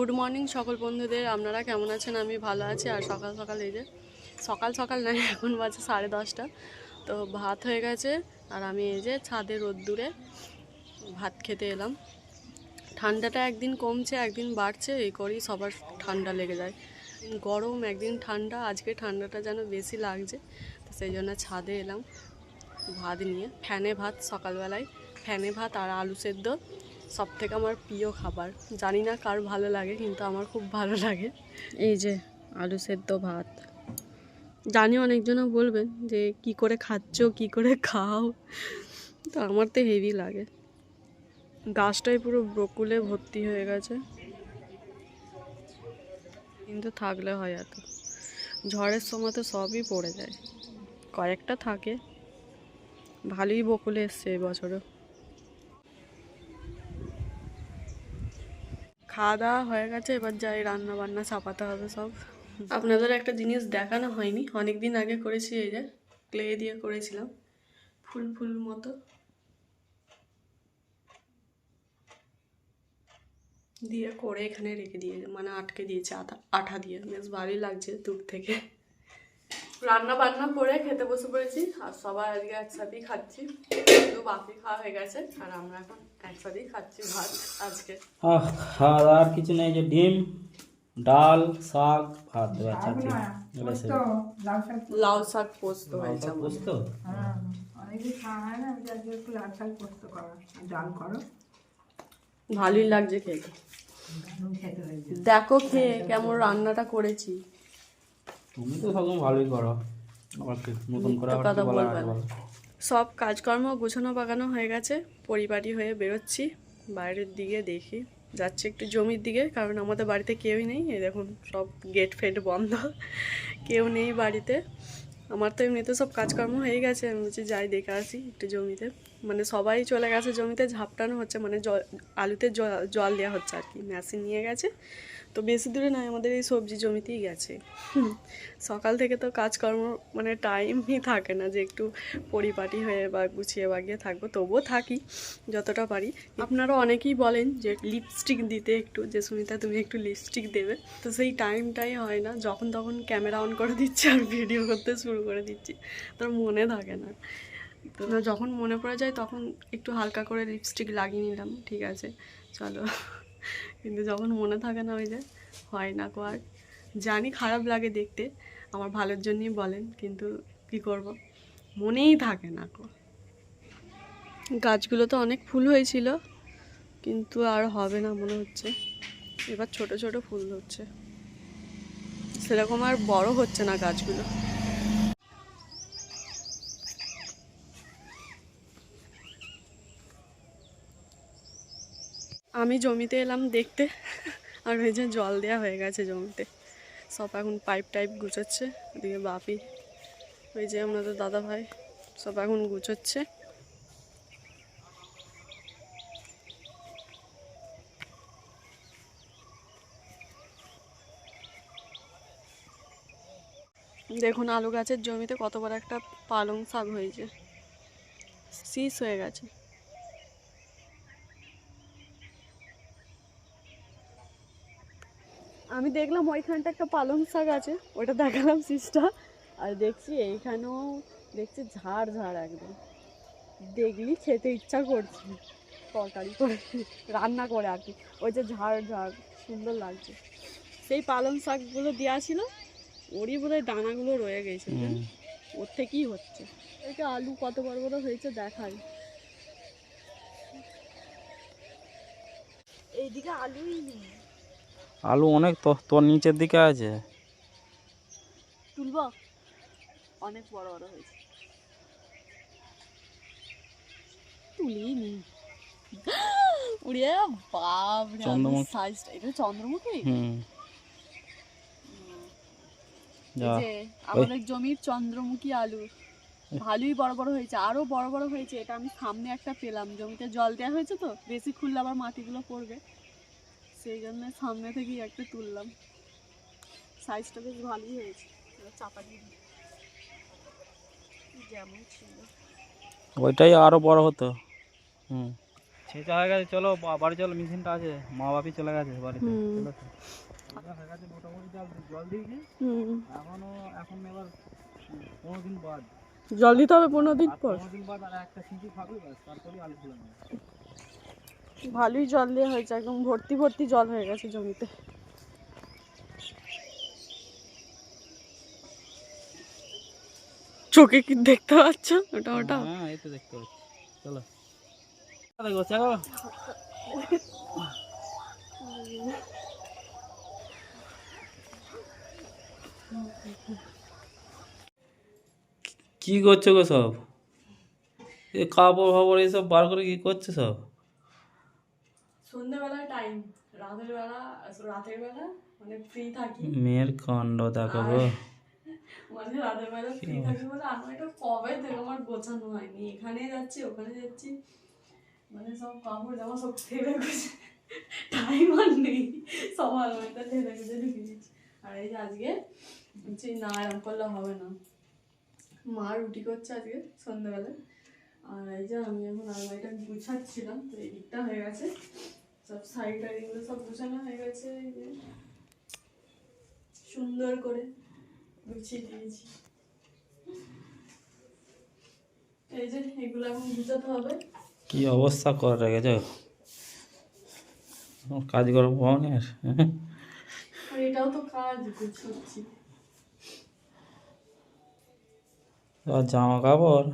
Good morning সকল বন্ধুদের। আপনারা কেমন আছেন? আমি ভালো আছি। আর সকাল সকাল এই যে, সকাল সকাল নয় এখন বাজে সাড়ে দশটা। তো ভাত হয়ে গেছে, আর আমি এই যে ছাদে রোদ্দুরে ভাত খেতে এলাম। ঠান্ডাটা একদিন কমছে, একদিন বাড়ছে, এই করেই সবার ঠান্ডা লেগে যায়। গরম, একদিন ঠান্ডা, আজকে ঠান্ডাটা যেন বেশি লাগছে, তো সেই জন্য ছাদে এলাম ভাত নিয়ে। ফ্যানে ভাত সকালবেলায়। ফ্যানে ভাত আর আলু সেদ্ধ। সব থেকে আমার প্রিয় খাবার। জানি না কার ভালো লাগে কিন্তু আমার খুব ভালো লাগে। এই যে আলু সেদ্ধ ভাত। জানি অনেকজনও বলবেন যে কি করে খাচ্ছ? কি করে খাও? তো আমার তো হেভি লাগে। গাছটাই পুরো ব্রকুলে ভর্তি হয়ে গেছে। কিন্তু থাকলে হয় এত। ঝড়ের সময় তো সবই পড়ে যায়। কয়েকটা থাকে। ভালোই বকুলে এসছে এবছরও। খাওয়া দাওয়া হয়ে গেছে, এবার যাই রান্না বান্না ছাপাতে হবে সব। আপনাদের একটা জিনিস দেখানো হয়নি অনেক দিন আগে করেছি এই যে, ক্লে দিয়ে করেছিলাম, ফুল ফুল মতো। দিয়ে করে এখানে রেখে দিয়ে মানে আটকে দিয়েছে আঠা দিয়ে, বেশ ভালোই লাগছে দূর থেকে। রান্না বান্না করে খেতে বসে পড়েছি আর সবাই আজকে একসাথেই খাচ্ছি। শুধু বাকি খাওয়া হয়ে গেছে আর আমরা এখন একসাথেই খাচ্ছি ভাত আজকে। আহ খাওয়া দাওয়ার কিছু নেই যে ডিম ডাল শাক ভাত লাউ শাক পোস্ত। হয়েছে হয় পোস্ত ডাল করো। ভালোই লাগছে খেতে। দেখো খেয়ে কেমন রান্নাটা করেছি। তুমি তো সবসময় ভালোই করো। আবার কি নতুন করে কথা বলবে সব কাজকর্ম গুছানো বাগানো হয়ে গেছে পরিপাটি হয়ে বেরোচ্ছি বাইরের দিকে দেখি। যাচ্ছে একটু জমির দিকে কারণ আমাদের বাড়িতে কেউই নেই। এই দেখুন সব গেট ফেট বন্ধ। কেউ নেই বাড়িতে। আমার তো এমনিতে সব কাজকর্ম হয়ে গেছে। আমি বলছি যাই দেখে আসি একটু জমিতে। মানে সবাই চলে গেছে জমিতে ঝাপটানো হচ্ছে। মানে জল আলুতে জল- জল দেওয়া হচ্ছে আর কি। মেশিন নিয়ে গেছে। তো বেশি দূরে নয়, আমাদের এই সবজি জমিতেই গেছে। সকাল থেকে তো কাজকর্ম মানে টাইমই থাকে না যে একটু পরিপাটি হয়ে বা গুছিয়ে বাগিয়ে থাকব, তবুও থাকি যতটা পারি। আপনারা অনেকেই বলেন যে লিপস্টিক দিতে একটু, যে সুনিতা তুমি একটু লিপস্টিক দেবে। তো সেই টাইমটাই হয় না, যখন তখন ক্যামেরা অন করে দিচ্ছি আর ভিডিও করতে শুরু করে দিচ্ছি। তোর মনে থাকে না। তো যখন মনে পড়ে যায় তখন একটু হালকা করে লিপস্টিক লাগিয়ে নিলাম, ঠিক আছে, চলো। কিন্তু যখন মনে থাকে না ওই যে, হয় না কো আর। জানি খারাপ লাগে দেখতে, আমার ভালোর জন্যই বলেন, কিন্তু কি করব? মনেই থাকে না কো। গাছগুলো তো অনেক ফুল হয়েছিল, কিন্তু আর হবে না মনে হচ্ছে। এবার ছোট ছোট ফুল হচ্ছে সেরকম আর বড় হচ্ছে না গাছগুলো। আমি জমিতে এলাম দেখতে, আর ওই যে জল দেওয়া হয়ে গেছে জমিতে। সব এখন পাইপ টাইপ গুছোচ্ছে, ওদিকে বাপি, ওই যে আপনাদের দাদা ভাই, সব এখন গুছোচ্ছে। দেখুন, আলু গাছের জমিতে কত বড় একটা পালং শাক হয়েছে। শীষ হয়ে গেছে। আমি দেখলাম ওইখানটা একটা পালং শাক আছে ওটা দেখালাম শীষটা আর দেখছি এইখানেও দেখছি ঝাড় ঝাড় একদম। দেখলি খেতে ইচ্ছা করছি তরকারি করে রান্না করে আর কি। ওই যে ঝাড় ঝাড় সুন্দর লাগছে। সেই পালং শাকগুলো দেওয়া ছিল ওরই বোধহয় দানাগুলো রয়ে গেছে ওর থেকেই হচ্ছে। এটা আলু কত বড় বড় হয়েছে দেখাই। এইদিকে আলুই নেই। আলু অনেক তো তোর নিচের দিকে আছে? তুলব? অনেক বড় বড় হয়েছে। তুলিনি। উড়িয়ে বাপ রে চন্দ্রমুখী। সাইজটা এটা চন্দ্রমুখী? হুম। যে। আমাদের জমির চন্দ্রমুখী আলু। ভালোই বড় বড় হয়েছে আরও বড় বড় হয়েছে। এটা আমি সামনে একটা পেলাম। জমিতে জল দেওয়া হয়েছে তো বেশি খুললে আবার মাটিগুলো পড়বে। সেই জন্য সামনে থেকেই একটা তুললাম। সাইজটা বেশ ভালোই হয়েছে। চাপা দিয়ে যেমন ছিল। ওইটাই আরও বড় হতো। হুম। ছেঁচা হয়ে গেছে চলো বাড়ি চলো মেশিনটা আছে। মা বাপি চলে গেছে বাড়িতে। চলো মোটামুটি জল দিয়েছি। এখনও এখন এবার পনেরো দিন বাদ। জল দিতে হবে পনেরো দিন পর। পনেরো দিন বাদ আর একটা তারপরে আলু নেবে ভালোই জল দেওয়া হয়েছে, একদম ভর্তি ভর্তি জল হয়ে গেছে জমিতে। চোখে কি দেখতে পাচ্ছ? ওটা ওটা। হ্যাঁ তো দেখতে পাচ্ছি। চলো। কি করছ গো সব? এ কাপড় ফাপড় এইসব বার করে কি করছ সব? সন্ধ্যেবেলা টাইম রাতের বেলা রাতের বেলা মানে ফ্রি থাকি। মেয়ের কাণ্ড দেখো গো মানে রাতের বেলা ফ্রি থাকি বলে আমার এটা কবে থেকে আমার গোছানো হয়নি। এখানে যাচ্ছি ওখানে যাচ্ছি। মানে সব কাপড় জামা সব ফেলে গেছে। টাইম আর নেই। সব আলমারিটা ঢেলে গেছে ঢুকে দিচ্ছি আর এই যে আজকে বলছি না এরকম করলে হবে না। মা রুটি করছে আজকে সন্ধ্যেবেলা। আর এই যে আমি এখন আলমারিটা গুছাচ্ছিলাম তো এই দিকটা হয়ে গেছে। সব সব গুছানো হয়ে গেছে সুন্দর করে গুছিয়ে দিয়েছি। এই যে এগুলো এখন গুছাতে হবে। কি অবস্থা করে রেখেছো? কাজ করো পাওনি আর? এটাও তো কাজ গুছাচ্ছি। জামা কাপড়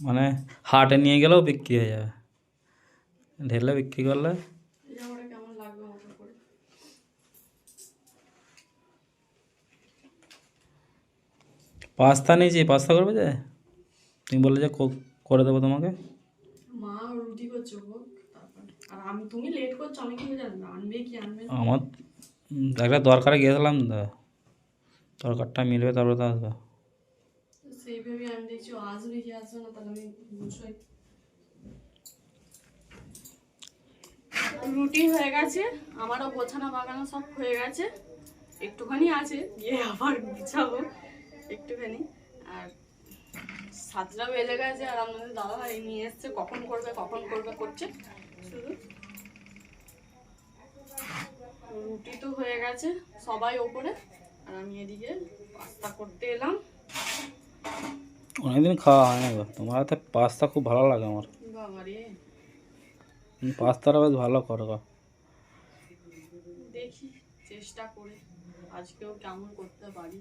মানে হাটে নিয়ে গেলেও বিক্রি হয়ে যাবে। ঢেলে বিক্রি করলে এই জামাটা কেমন লাগবে আমাকে করে পাস্তা নিয়েছি পাস্তা করবে যে? তুমি বললে যে করে দেবো তোমাকে। মা রুটি করছে আর আমি তুমি লেট করছ আমি কি আনবে কি আনবে আমার একটা দরকারে গিয়েছিলাম তো। দরকারটা মিলবে তারপরে তো আসবে। সেইভাবে আমি দেখছি আসবে কি আসবে না তাহলে আমি বুঝবই রুটি হয়ে গেছে আমারও গোছানো বাগানো সব হয়ে গেছে। একটুখানি আছে গিয়ে আবার গুছাবো। একটুখানি। আর সাতটা বেজে গেছে আর আমাদের দাদা ভাই নিয়ে এসছে কখন করবে কখন করবে করছে? শুধু রুটি তো হয়ে গেছে সবাই ওপরে। আর আমি এদিকে পাস্তা করতে এলাম। অনেকদিন খাওয়া হয় না তোমার হাতে পাস্তা খুব ভালো লাগে আমার। পাস্তাটা বেশ ভালো করো দেখি চেষ্টা করে। আজকেও কেমন করতে পারি।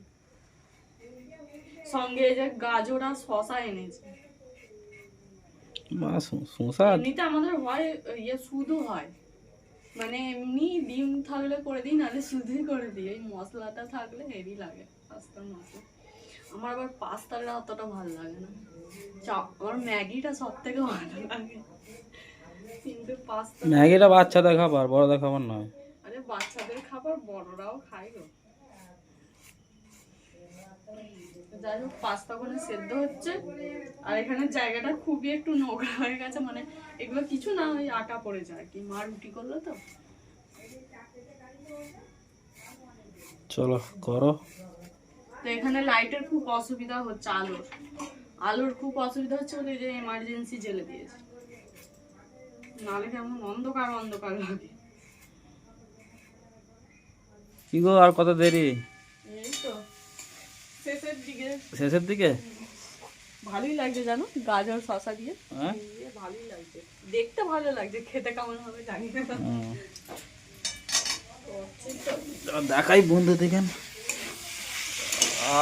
সঙ্গে যে গাজর আর শশা এনেছে। বা শোঁসা? এমনিতে আমাদের হয় ইয়ে শুধু হয়। মানে এমনি ডিম থাকলে করে দিই নাহলে শুধুই করে দিই। এই মশলাটা থাকলে হেভি লাগে পাস্তার মশলা আমার আবার পাস্তাটা অতটা ভালো লাগে না। চা আমার ম্যাগিটা সব থেকে ভালো লাগে। কিন্তু পাস্তা ম্যাগিটা বাচ্চাদের খাবার বড়দের খাবার নয়। আরে বাচ্চাদের খাবার বড়রাও খায় গো। যাই হোক পাস্তা করে সেদ্ধ হচ্ছে। আর এখানে জায়গাটা খুবই একটু নোংরা হয়ে গেছে মানে এগুলো কিছু না ওই আটা পড়ে যায় কি। মা রুটি করল তো। চলো করো। তো এখানে লাইটের খুব অসুবিধা হচ্ছে আলোর। আলোর খুব অসুবিধা হচ্ছে বলে যে এমার্জেন্সি জেলে দিয়েছে। নাহলে কেমন অন্ধকার অন্ধকার লাগে। কি গো আর কত দেরি? শেষের দিকে? ভালোই লাগছে জানো? গাজর শশা দিয়ে। হ্যাঁ? ভালোই লাগছে। দেখতে ভালো লাগছে খেতে কেমন হবে জানি না। দেখাই বন্ধু দেখেন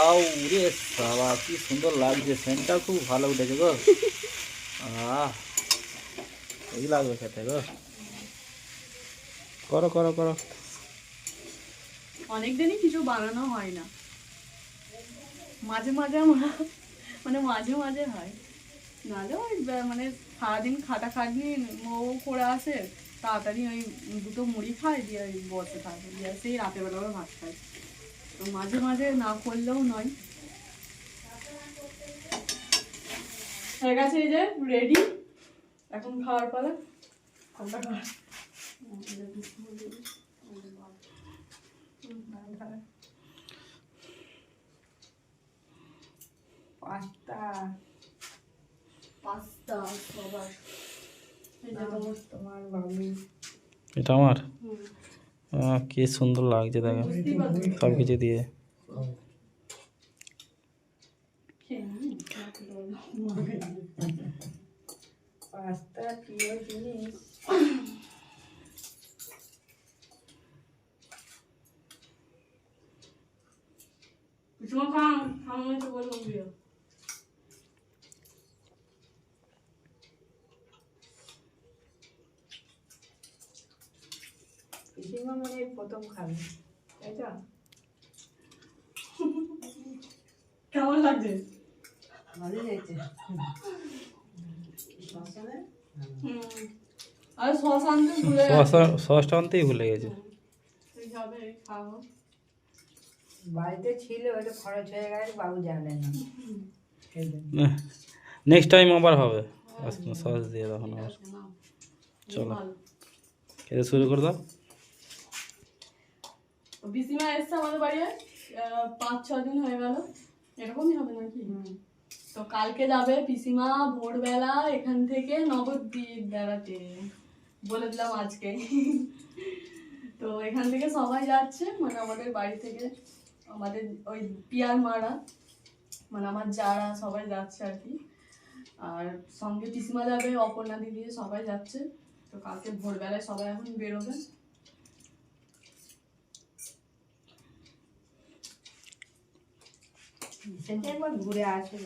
আউ রে বাবা কি সুন্দর লাগছে। সেন্টটা খুব ভালো উঠেছে গো। আহ এই লাগবে খেতে গো। করো করো করো। অনেকদিনই কিছু বানানো হয় না। মাঝে মাঝে মানে মাঝে মাঝে হয়। নাহলে ওই মানে সারাদিন খাটা খাটনি ও করে আসে তাড়াতাড়ি ওই দুটো মুড়ি খায় দিয়ে ওই বসে থাকে, দিয়ে সেই রাতের বেলা ভাত খায় তো মাঝে মাঝে না করলেও নয়। হয়ে গেছে এই যে রেডি এখন খাওয়ার পালা। পাঁচটা। পাস্তা সবার। তোমার তোমার বাবু। এটা আমার? কি সুন্দর লাগছে দেখো। সব কিছু দিয়ে। পাস্তা প্রিয় জিনিস। বলবি পিসিমা মনে খাবে তাই তো? কেমন লাগছে? ভালো হয়েছে আর সস আনতে ভুলে সস সসটা আনতেই ভুলে গেছে। বাড়িতে ছিল ওটা খরচ হয়ে গেছে বাবু জানে না। নেক্সট টাইম আবার হবে। সস দিয়ে তখন আবার। চলো। ভালো। খেতে শুরু করে দাও। পিসিমা এসছে আমাদের বাড়ি পাঁচ ছ দিন হয়ে গেল। এরকমই হবে নাকি? তো কালকে যাবে পিসিমা ভোরবেলা এখান থেকে নবদ্বীপ বেড়াতে। বলে দিলাম আজকে। তো এখান থেকে সবাই যাচ্ছে মানে আমাদের বাড়ি থেকে আমাদের ওই পিয়ার মারা মানে আমার যারা সবাই যাচ্ছে আর কি। আর সঙ্গে পিসিমা যাবে অপর্ণা দিদি সবাই যাচ্ছে। তো কালকে ভোরবেলায় সবাই এখন বেরোবে। সেটা একবার ঘুরে আসে।